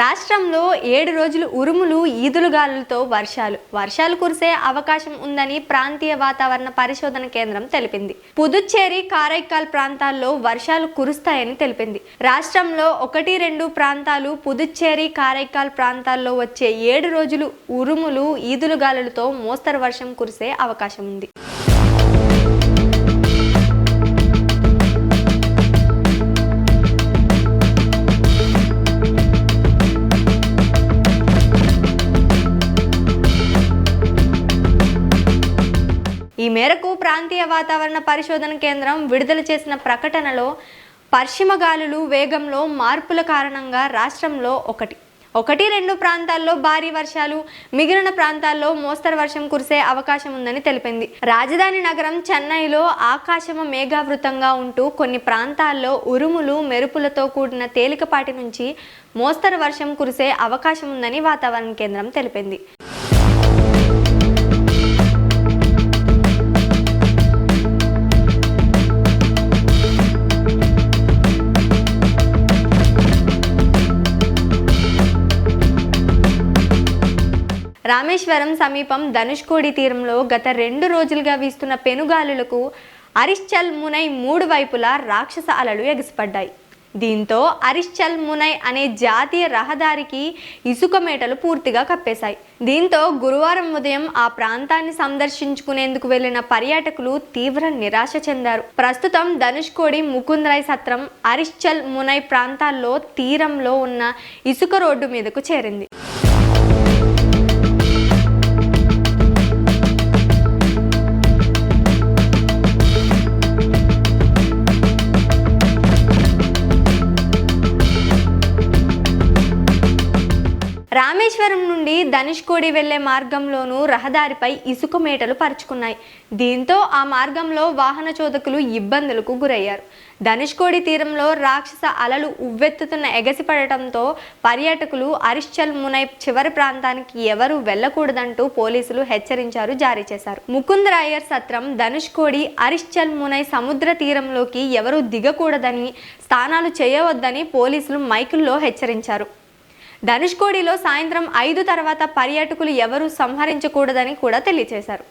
రాష్ట్రంలో ఏడు రోజులు ఉరుములు ఈదులుగాలులతో వర్షాలు. వర్షాలు కురిసే అవకాశం ఉందని ప్రాంతీయ వాతావరణ పరిశోధన కేంద్రం తెలిపింది. పుదుచ్చేరి కారైకాల్ ప్రాంతాల్లో వర్షాలు కురుస్తాయని తెలిపింది. రాష్ట్రంలో ఒకటి రెండు ప్రాంతాలు పుదుచ్చేరి కారైకాల్ ప్రాంతాల్లో వచ్చే ఏడు రోజులు ఉరుములు ఈదులుగాలులతో మోస్తరు వర్షం కురిసే అవకాశం ఉంది. ఈ మేరకు ప్రాంతీయ వాతావరణ పరిశోధన కేంద్రం విడుదల చేసిన ప్రకటనలో పశ్చిమ గాలులు వేగంలో మార్పుల కారణంగా రాష్ట్రంలో ఒకటి. ఒకటి రెండు ప్రాంతాల్లో భారీ వర్షాలు మిగిలిన ప్రాంతాల్లో మోస్తరు వర్షం కురిసే అవకాశం ఉందని తెలిపింది. రాజధాని నగరం చెన్నైలో ఆకాశము మేఘావృతంగా ఉంటూ కొన్ని ప్రాంతాల్లో ఉరుములు మెరుపులతో కూడిన తేలికపాటి నుంచి మోస్తరు వర్షం కురిసే అవకాశం ఉందని వాతావరణ కేంద్రం తెలిపింది. రామేశ్వరం సమీపం ధనుష్కోడి తీరంలో గత రెండు రోజులుగా వీస్తున్న పెనుగాలులకు అరిశ్చల్ మునై మూడు వైపులా రాక్షస అలలు ఎగసిపడ్డాయి. దీంతో అరిశ్చల్ మునై అనే జాతీయ రహదారికి ఇసుక మేటలు పూర్తిగా కప్పేశాయి. దీంతో గురువారం ఉదయం ఆ ప్రాంతాన్ని సందర్శించుకునేందుకు వెళ్ళిన పర్యాటకులు తీవ్ర నిరాశ చెందారు. ప్రస్తుతం ధనుష్కోడి ముకుందరాయ్ సత్రం అరిశ్చల్ మునై ప్రాంతాల్లో తీరంలో ఉన్న ఇసుక రోడ్డు మీదకు చేరింది. రామేశ్వరం నుండి ధనుష్కోడి వెళ్ళే మార్గంలోనూ రహదారిపై ఇసుక మేటలు పరుచుకున్నాయి. దీంతో ఆ మార్గంలో వాహన చోదకులు ఇబ్బందులకు గురయ్యారు. ధనుష్కోడి తీరంలో రాక్షస అలలు ఉవ్వెత్తుతున్న ఎగసిపడటంతో పర్యాటకులు అరిశ్చల్ మునై చివరి ప్రాంతానికి ఎవరూ వెళ్ళకూడదంటూ పోలీసులు హెచ్చరించారు జారీ చేశారు. ముకుందరాయర్ సత్రం ధనుష్కోడి అరిశ్చల్ మునై సముద్ర తీరంలోకి ఎవరూ దిగకూడదని స్థానాలు చేయవద్దని పోలీసులు మైకుల్లో హెచ్చరించారు. ధనుష్కోడిలో సాయంత్రం ఐదు తర్వాత పర్యాటకులు ఎవరూ సంహరించకూడదని కూడా తెలియజేశారు